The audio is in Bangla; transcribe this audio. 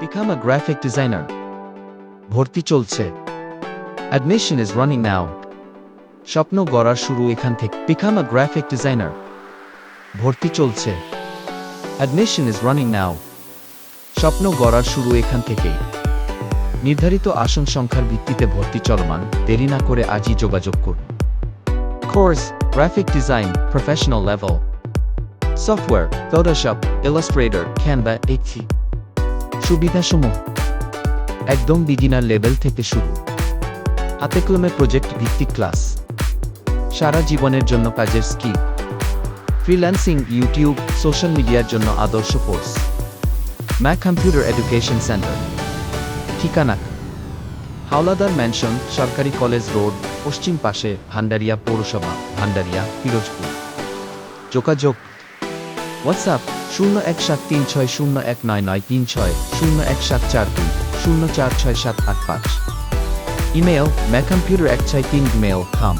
Become a graphic designer. ভর্তি চলছে। অ্যাডমিশন ইজ রানিং নাও স্বপ্ন গড়ার শুরু এখান থেকে। বিকাম আ গ্রাফিক ডিজাইনার ভর্তি চলছে। অ্যাডমিশন ইজ রানিং নাও স্বপ্ন গড়ার শুরু এখান থেকেই নির্ধারিত আসন সংখ্যার ভিত্তিতে ভর্তি চলমান। দেরি না করে আজই যোগাযোগ করুন। Course graphic design professional level software Photoshop Illustrator Canva এইচি সুবিধাসমূহ। একদম বিগিনার লেভেল থেকে শুরু। হাতে কলমে প্রজেক্ট ভিত্তিক ক্লাস সারা জীবনের জন্য কাজের স্কিল ফ্রিল্যান্সিং ইউটিউব সোশ্যাল মিডিয়ার জন্য আদর্শ course Mac computer education centre ঠিকানা। হাওলাদার ম্যানশন সরকারি কলেজ রোড পশ্চিম পাশে ভান্ডারিয়া পৌরসভা, ভান্ডারিয়া পিরোজপুর যোগাযোগ হোয়াটসঅ্যাপ শূন্য এক সাত তিন ছয় শূন্য এক নয় নয় তিন ছয় শূন্য এক সাত চার দুই শূন্য চার ছয় সাত আট পাঁচ ইমেল ম্যাকম্পিউটার এক ছয় তিন মেল খাম